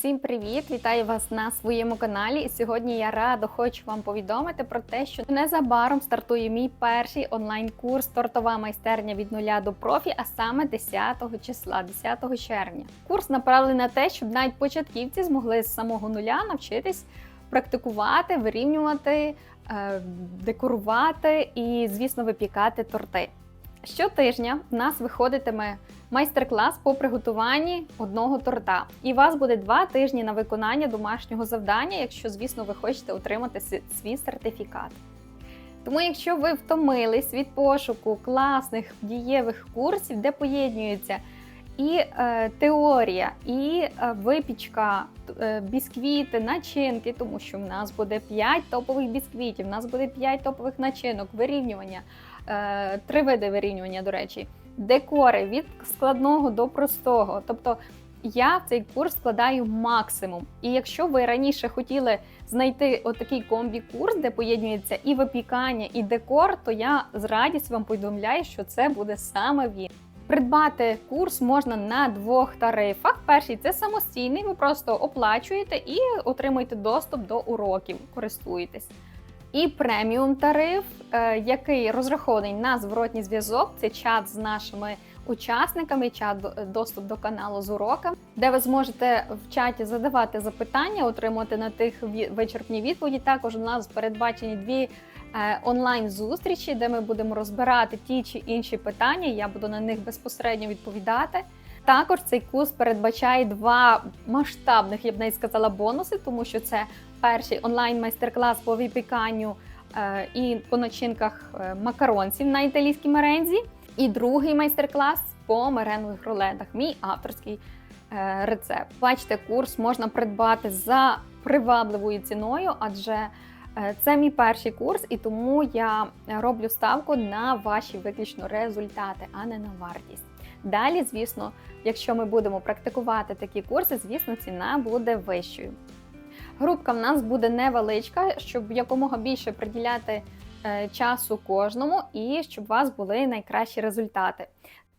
Всім привіт! Вітаю вас на своєму каналі. І сьогодні я радо хочу вам повідомити про те, що незабаром стартує мій перший онлайн-курс Тортова майстерня від нуля до профі, а саме 10 числа, 10 червня. Курс направлений на те, щоб навіть початківці змогли з самого нуля навчитись практикувати, вирівнювати, е, декорувати і, звісно, випікати торти. Щотижня в нас виходитиме майстер-клас по приготуванні одного торта. І у вас буде два тижні на виконання домашнього завдання, якщо, звісно, ви хочете отримати свій сертифікат. Тому, якщо ви втомились від пошуку класних дієвих курсів, де поєднуються і е, теорія, і е, випічка, е, бісквіти, начинки, тому що в нас буде 5 топових бісквітів, в нас буде 5 топових начинок, вирівнювання, е, три види вирівнювання, до речі, декори від складного до простого. Тобто я в цей курс складаю максимум. І якщо ви раніше хотіли знайти отакий комбі-курс, де поєднується і випікання, і декор, то я з радістю вам повідомляю, що це буде саме він. Придбати курс можна на двох тарифах. Перший це самостійний, ви просто оплачуєте і отримуєте доступ до уроків, користуєтесь. І преміум тариф, е, який розрахований на зворотній зв'язок, це чат з нашими учасниками, чат доступ до каналу з уроками, де ви зможете в чаті задавати запитання, отримувати на тих вичерпні відповіді. Також у нас передбачені дві е, онлайн-зустрічі, де ми будемо розбирати ті чи інші питання. Я буду на них безпосередньо відповідати. Також цей курс передбачає два масштабних, я б навіть сказала, бонуси, тому що це перший онлайн майстер-клас по випіканню е, і по начинках е, макаронців на італійській мерензі. І другий майстер-клас по меренгових рулетах. Мій авторський е, рецепт. Бачите, курс можна придбати за привабливою ціною, адже е, це мій перший курс, і тому я роблю ставку на ваші виключно результати, а не на вартість. Далі, звісно, якщо ми будемо практикувати такі курси, звісно, ціна буде вищою. Групка в нас буде невеличка, щоб якомога більше приділяти е, часу кожному і щоб у вас були найкращі результати.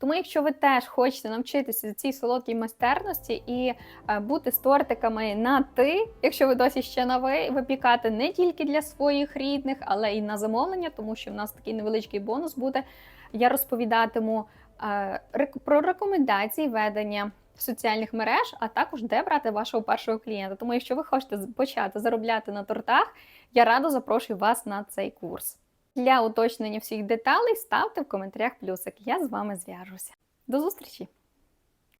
Тому, якщо ви теж хочете навчитися цій солодкій майстерності і е, бути з тортиками на ти, якщо ви досі ще на ви, випікати не тільки для своїх рідних, але і на замовлення, тому що в нас такий невеличкий бонус буде. Я розповідатиму е, про рекомендації ведення соціальних мереж, а також де брати вашого першого клієнта. Тому, якщо ви хочете почати заробляти на тортах, я радо запрошую вас на цей курс. Для уточнення всіх деталей ставте в коментарях плюсик. Я з вами зв'яжуся. До зустрічі!